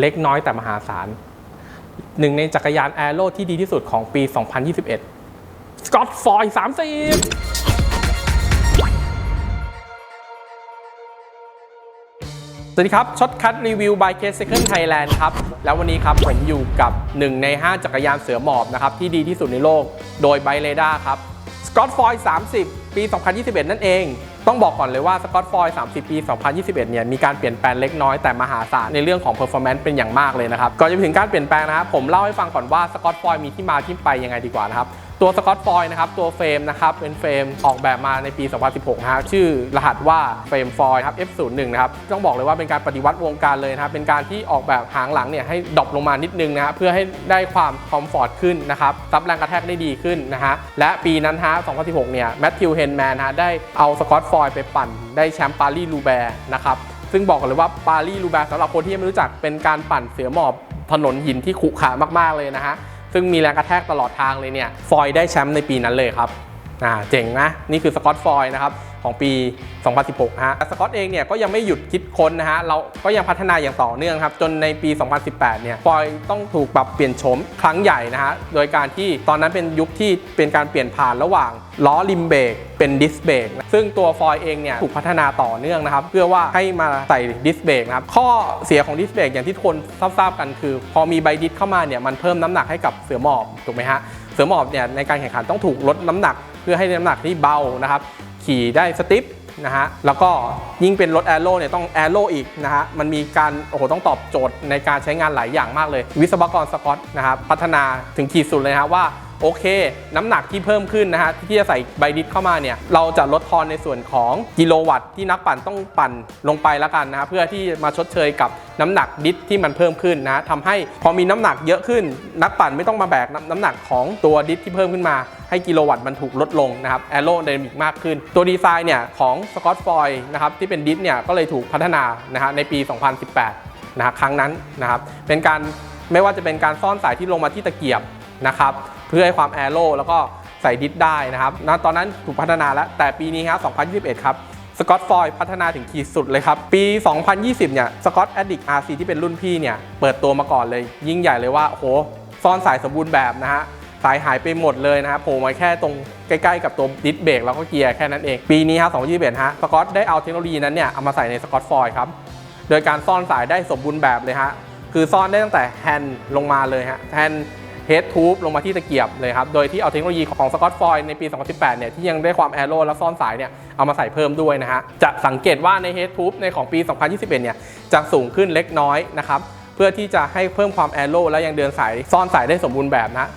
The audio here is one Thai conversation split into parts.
เล็กน้อยแต่มหาศาลหนึ่งในจักรยานแอโร่ที่ดีที่สุดของปี 2021 สกอตฟอย30สวัสดีครับช็อตคัทรีวิว by Case Second Thailand ครับ แล้ววันนี้ครับผมอยู่กับ 1 ใน 5 จักรยานเสือหมอบนะครับ ที่ดีที่สุดในโลก โดย b y r a d a r ครับ Scott Foy 30 ปี 2021 นั่นเอง ต้องบอกก่อนเลยว่าสกอตฟอย30 ปี 2021 เนี่ยมีการเปลี่ยนแปลงเล็กน้อยแต่มหาศาลในเรื่องของ performance เป็นอย่างมากเลยนะครับก่อนจะถึงการเปลี่ยนแปลงนะครับผมเล่าให้ฟังก่อนว่าสกอตฟอยมีที่มาที่ไปยังไงดีกว่านะครับ ตัวสกอตฟอยนะครับตัวเฟรมนะครับเป็นเฟรมออกแบบมาในปี 2016นะฮะชื่อรหัสว่าเฟรมฟอยครับ F01 นะครับต้องบอกเลยว่าเป็นการปฏิวัติวงการเลยนะครับเป็นการที่ออกแบบหางหลังเนี่ยให้ดรอปลงมานิดนึงนะฮะเพื่อให้ได้ความคอมฟอร์ตขึ้นนะครับรับแรงกระแทกได้ดีขึ้นนะฮะและปีนั้นฮะ 2016 เนี่ยแมทธิวเฮนแมนฮะได้เอาสกอตฟอยไปปั่นได้แชมป์ปารีลูแบร์นะครับซึ่งบอกกันเลยว่าปารีลูแบร์สำหรับคนที่ไม่รู้จักเป็นการปั่นเสือหมอบถนนหินที่ขรุขระมากๆเลยนะฮะ ซึ่งมีแรงกระแทกตลอดทางเลยเนี่ยฟอยได้แชมป์ในปีนั้นเลยครับอ่าเจ๋งนะ นี่คือสกอตฟอยนะครับ ของปี 2016 ฮะสกอตเองเนี่ยก็ยังไม่หยุดคิดค้นนะฮะ เราก็ยังพัฒนาอย่างต่อเนื่องครับ จนในปี 2018 เนี่ยฟอยต้องถูกปรับเปลี่ยนโฉมครั้งใหญ่นะฮะ โดยการที่ตอนนั้นเป็นยุคที่เป็นการเปลี่ยนผ่านระหว่างล้อริมเบรกเป็นดิสเบรกซึ่งตัวฟอยเองเนี่ยถูกพัฒนาต่อเนื่องนะครับ เพื่อว่าให้มาใส่ดิสเบรกนะครับ ข้อเสียของดิสเบรกอย่างที่ทุกคนทราบกันคือ พอมีใบดิสเข้ามาเนี่ยมันเพิ่มน้ำหนักให้กับเสือหมอบถูกไหมฮะเสือหมอบเนี่ยในการแข่งขันต้องถูกลดน้ำหนัก เพื่อให้น้ำหนักที่เบานะครับ ขี่ได้สติปนะฮะแล้วก็ยิ่งเป็นรถแอโร่เนี่ยต้องแอโร่อีกนะฮะมันมีการโอ้โหต้องตอบโจทย์ในการใช้งานหลายอย่างมากเลย วิศวกรสกอตนะครับพัฒนาถึงขีดสุดเลยนะฮะว่า โอเค น้ำหนักที่เพิ่มขึ้นนะฮะที่จะใส่ใบดิสเข้ามาเนี่ยเราจะลดทอนในส่วนของกิโลวัตต์ที่นักปั่นต้องปั่นลงไปแล้วกันนะฮะเพื่อที่มาชดเชยกับน้ำหนักดิสที่มันเพิ่มขึ้นนะทำให้พอมีน้ำหนักเยอะขึ้น นักปั่นไม่ต้องมาแบกน้ำนำหนักของตัวดิสที่เพิ่มขึ้นมาให้กิโลวัตต์มันถูกลดลงนะครับแอโร d y นามิกมากขึ้น ตัวดีไซน์เนี่ยของสกอตฟอยนะครับที่เป็นดิสเนี่ยก็เลยถูกพัฒนานะฮะในปี 2018นะฮะครั้งนั้นนะครับเป็นการไม่ว่าจะเป็นการซ่อนสายที่ลงมาที่ตะเกียบนะครับ เพื่อให้ความแอโร่แล้วก็ใส่ดิสได้นะครับณตอนนั้นถูกพัฒนาแล้ว แต่ปีนี้ครับ2021 ครับสกอตฟอยพัฒนาถึงขีดสุดเลยครับ ปี 2020 เนี่ยสกอตแอดดิก RC ที่เป็นรุ่นพี่เนี่ย เปิดตัวมาก่อนเลย ยิ่งใหญ่เลยว่า โห ซ่อนสายสมบูรณ์แบบนะฮะ สายหายไปหมดเลยนะครับโผล่มาแค่ตรงใกล้ๆกับตัวดิสเบรกแล้วก็เกียร์แค่นั้นเอง ปีนี้ครับ2021 ฮะสกอตได้เอาเทคโนโลยีนั้นเนี่ย เอามาใส่ในสกอตฟอยล์ครับ โดยการซ่อนสายได้สมบูรณ์แบบเลยฮะ คือซ่อนได้ตั้งแต่แฮนด์ลงมาเลยฮะแฮนด์ เฮดทูบลงมาที่ตะเกียบเลยครับ โดยที่เอาเทคโนโลยีของสกอตฟอยล์ในปี 2018 เนี่ยที่ยังได้ความแอโร่และซ่อนสายเนี่ยเอามาใส่เพิ่มด้วยนะฮะ จะสังเกตว่าในเฮดทูบในของปี 2021 เนี่ยจะสูงขึ้นเล็กน้อยนะครับเพื่อที่จะให้เพิ่มความแอโร่และยังเดินสายซ่อนสายได้สมบูรณ์แบบนะ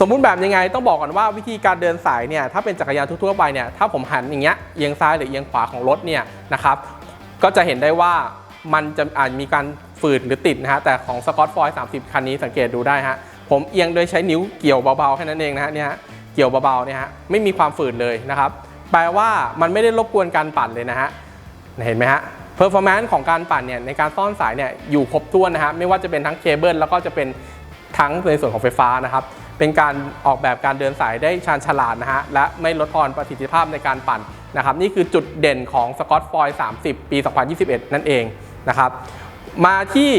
สมบูรณ์แบบยังไงต้องบอกก่อนว่าวิธีการเดินสายเนี่ยถ้าเป็นจักรยานทั่วๆไปเนี่ยถ้าผมหันอย่างเงี้ยเอียงซ้ายหรือเอียงขวาของรถเนี่ยนะครับก็จะเห็นได้ว่ามันจะอาจมีการฝืดหรือติดนะฮะแต่ของสกอตฟอย30 คันนี้สังเกตดูได้ฮะ ผมเอียงโดยใช้นิ้วเกี่ยวเบาๆแค่นั้นเองนะฮะเนี่ยเกี่ยวเบาๆเนี่ยฮะไม่มีความฝืดเลยนะครับแปลว่ามันไม่ได้รบกวนการปั่นเลยนะฮะเห็นไหมฮะเพอร์ฟอร์แมนซ์ของการปั่นเนี่ยในการซ่อนสายเนี่ยอยู่ครบถ้วนนะฮะไม่ว่าจะเป็นทั้งเคเบิลแล้วก็จะเป็นทั้งในส่วนของไฟฟ้านะครับเป็นการออกแบบการเดินสายได้ชาญฉลาดนะฮะและไม่ลดทอนประสิทธิภาพในการปั่นนะครับนี่คือจุดเด่นของสกอตฟอย30 ปี 2021 นั่นเองนะครับมาที่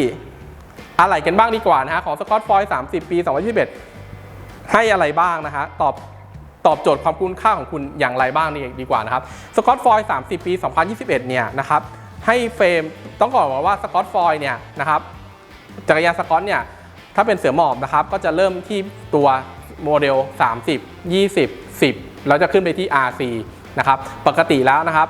อะไรกันบ้างดีกว่านะฮะของสกอตฟอย30 ปี 2021 ให้อะไรบ้างนะฮะตอบตอบโจทย์ความคุ้มค่าของคุณอย่างไรบ้างนี่ดีกว่านะครับสกอตฟอย30 ปี 2021 เนี่ยนะครับให้เฟรมต้องบอกว่าสกอตฟอยเนี่ยนะครับจักรยานสกอตเนี่ยถ้าเป็นเสือหมอบนะครับก็จะเริ่มที่ตัวโมเดล 30 20 10 แล้วจะขึ้นไปที่ RC นะครับปกติแล้วนะครับ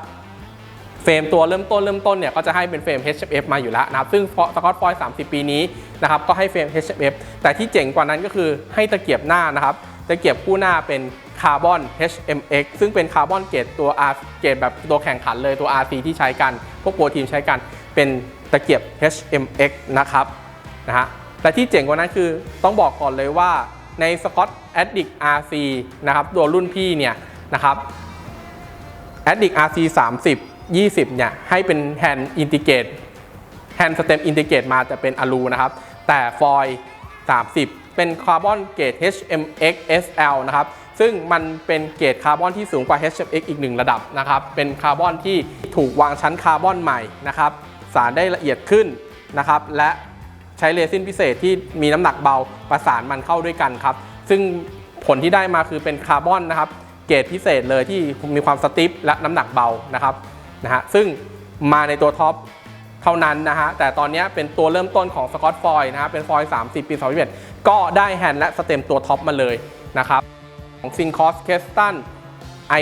เฟรมตัวเริ่มต้นเริ่มต้นเนี่ยก็จะให้เป็นเฟรม HFF มาอยู่แล้วนะครับซึ่งสกอตฟอย30 ปีนี้นะครับก็ให้เฟรม HFF แต่ที่เจ๋งกว่านั้นก็คือให้ตะเกียบหน้านะครับตะเกียบคู่หน้าเป็นคาร์บอน HMX ซึ่งเป็นคาร์บอนเกรดตัว R เกรดแบบตัวแข่งขันเลยตัว RC ที่ใช้กัน พวกโปรทีมใช้กันเป็นตะเกียบ HMX นะครับนะฮะและที่เจ๋งกว่านั้นคือต้องบอกก่อนเลยว่าใน Scott Addict RC นะครับตัวรุ่นพี่เนี่ยนะครับ Addict RC 30 20 เนี่ย ให้เป็นแฮนด์อินทิเกตแฮนด์สเต็มอินทิเกตมาจะเป็นอลูนะครับ แต่ฟอยล์30 เป็นคาร์บอนเกรด HMX SL นะครับ ซึ่งมันเป็นเกรดคาร์บอนที่สูงกว่า HMX อีกหนึ่งระดับนะครับ เป็นคาร์บอนที่ถูกวางชั้นคาร์บอนใหม่นะครับ สารได้ละเอียดขึ้นนะครับ และใช้เรซินพิเศษที่มีน้ำหนักเบาประสานมันเข้าด้วยกันครับ ซึ่งผลที่ได้มาคือเป็นคาร์บอนนะครับ เกรดพิเศษเลยที่มีความสติฟและน้ำหนักเบานะครับ นะฮะซึ่งมาในตัวท็อปเท่านั้นนะฮะแต่ตอนนี้เป็นตัวเริ่มต้นของสกอตฟอยนะฮะเป็นฟอย30 ปี 2021 ก็ได้แฮนด์และสเต็มตัวท็อปมาเลยนะครับของซินคอสเคสตัน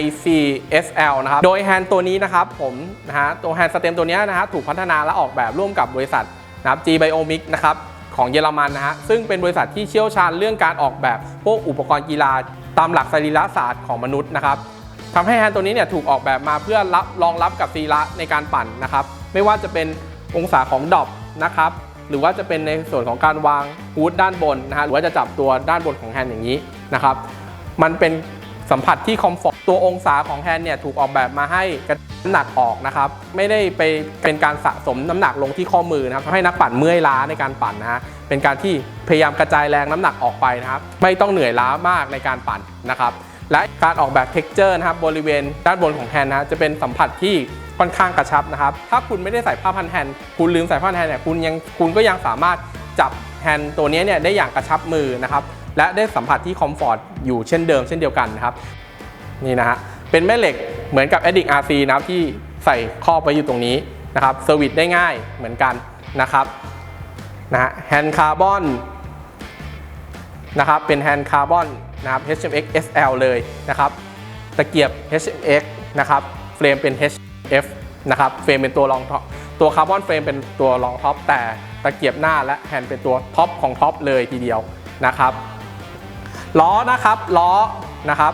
ICSL นะครับ โดยแฮนด์ตัวนี้นะครับผมนะฮะตัวแฮนด์สเต็มตัวนี้นะฮะถูกพัฒนาและออกแบบร่วมกับบริษัทนะครับ G Biomic นะครับของเยอรมันนะฮะซึ่งเป็นบริษัทที่เชี่ยวชาญเรื่องการออกแบบพวกอุปกรณ์กีฬาตามหลักสรีระศาสตร์ของมนุษย์นะครับ ทำให้แฮนด์ตัวนี้เนี่ยถูกออกแบบมาเพื่อรับรองรับกับสรีระในการปั่นนะครับ ไม่ว่าจะเป็นองศาของดอปนะครับ หรือว่าจะเป็นในส่วนของการวางฮูดด้านบนนะฮะหรือว่าจะจับตัวด้านบนของแฮนด์อย่างนี้นะครับ มันเป็นสัมผัสที่คอมฟอร์ตตัวองศาของแฮนด์เนี่ยถูกออกแบบมาให้กระน้ำหนักออกนะครับ ไม่ได้ไปเป็นการสะสมน้ำหนักลงที่ข้อมือนะครับทำให้นักปั่นเมื่อยล้าในการปั่นนะฮะเป็นการที่พยายามกระจายแรงน้ำหนักออกไปนะครับ ไม่ต้องเหนื่อยล้ามากในการปั่นนะครับ และการออกแบบเท็กเจอร์นะครับบริเวณด้านบนของแฮนด์นะจะเป็นสัมผัสที่ค่อนข้างกระชับนะครับ ถ้าคุณไม่ได้ใส่ผ้าพันแฮนด์คุณลืมใส่ผ้าพันแฮนด์เนี่ยคุณยังคุณก็ยังสามารถจับแฮนด์ตัวนี้เนี่ยได้อย่างกระชับมือนะครับและได้สัมผัสที่คอมฟอร์ตอยู่เช่นเดิมเช่นเดียวกันนะครับนี่นะฮะเป็นแม่เหล็กเหมือนกับ Addict RC นะครับที่ใส่ครอบไว้อยู่ตรงนี้นะครับเซอร์วิสได้ง่ายเหมือนกันนะครับนะฮะแฮนด์คาร์บอนนะครับเป็นแฮนด์คาร์บอน นะครับ HMX SL เลยนะครับตะเกียบ HMX นะครับเฟรมเป็น HF นะครับเฟรมเป็นตัวรองท็อปตัวคาร์บอนเฟรมเป็นตัวรองท็อปแต่ตะเกียบหน้าและแฮนด์เป็นตัวท็อปของท็อปเลยทีเดียวนะครับล้อนะครับล้อนะครับ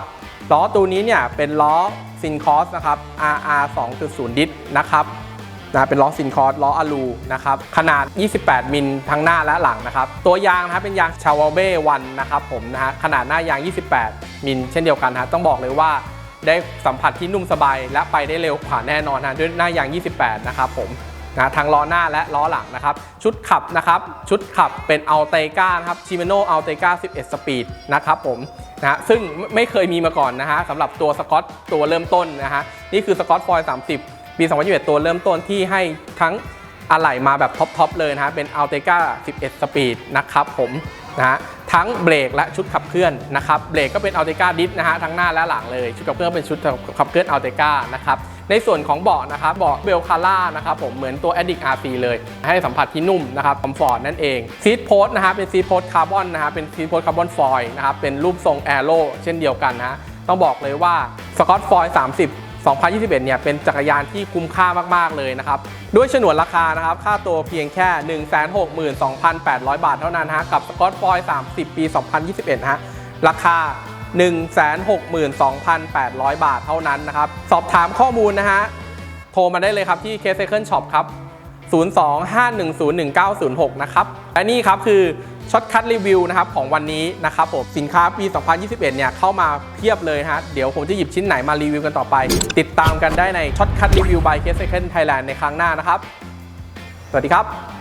ล้อตัวนี้เนี่ยเป็นล้อซินคอสนะครับ RR 2.0 ดิสนะครับ นะเป็นล้อซินคอร์สล้ออะลูนะครับขนาด 28 มิลทั้งหน้าและหลังนะครับตัวยางนะครับเป็นยางชาวเบ้วันนะครับผมนะฮะขนาดหน้ายาง 28 มิลเช่นเดียวกันนะต้องบอกเลยว่าได้สัมผัสที่นุ่มสบายและไปได้เร็วกว่าแน่นอนนะด้วยหน้ายาง 28 นะครับผมนะทั้งล้อหน้าและล้อหลังนะครับชุดขับนะครับชุดขับเป็นอัลเตกานะครับชิ m โนอัลเตกา11 สปีดนะครับผมนะฮะซึ่งไม่เคยมีมาก่อนนะฮะสำหรับตัวสกอตตัวเริ่มต้นนะฮะนี่คือสกอตฟอย30 ปี 2021 ตัวเริ่มต้นที่ให้ทั้งอะไหล่มาแบบท็อปๆเลยนะฮะเป็นอัลเตกา11สปีดนะครับผมนะฮะทั้งเบรกและชุดขับเคลื่อนนะครับเบรกก็เป็นอัลเตกาดิสนะฮะทั้งหน้าและหลังเลย ชุดขับเคลื่อนเป็นชุดขับเคลื่อนอัลเตกานะครับในส่วนของเบาะนะครับเบาะเบลคาร่านะครับผมเหมือนตัว Addict RC เลย ให้สัมผัสที่นุ่มนะครับคอมฟอร์ตนั่นเองซีทโพสนะฮะเป็นซีทโพสคาร์บอนนะฮะเป็นซีทโพสคาร์บอนฟอยล์นะครับเป็นรูปทรงแอโร่เช่นเดียวกันนะฮะต้องบอกเลยว่าสกอตฟอยล์30 2021 เนี่ยเป็นจักรยานที่คุ้มค่ามาก ๆ เลยนะครับ ด้วยฉนวนราคานะครับ ค่าตัวเพียงแค่ 162,800 บาทเท่านั้นฮะ กับสกอตฟอยล์30 ปี 2021นะฮะ ราคา 162,800 บาทเท่านั้นนะครับ สอบถามข้อมูลนะฮะ โทรมาได้เลยครับที่ Case Cycle Shop ครับ 02-510-1906 นะครับ และนี่ครับคือ ช็อตคัทรีวิวนะครับของวันนี้นะครับผมสินค้าปี 2021 เนี่ยเข้ามาเพียบเลยฮะเดี๋ยวผมจะหยิบชิ้นไหนมารีวิวกันต่อไป ติดตามกันได้ในช็อตคัทรีวิว by Case Second Thailand ในครั้งหน้านะครับ สวัสดีครับ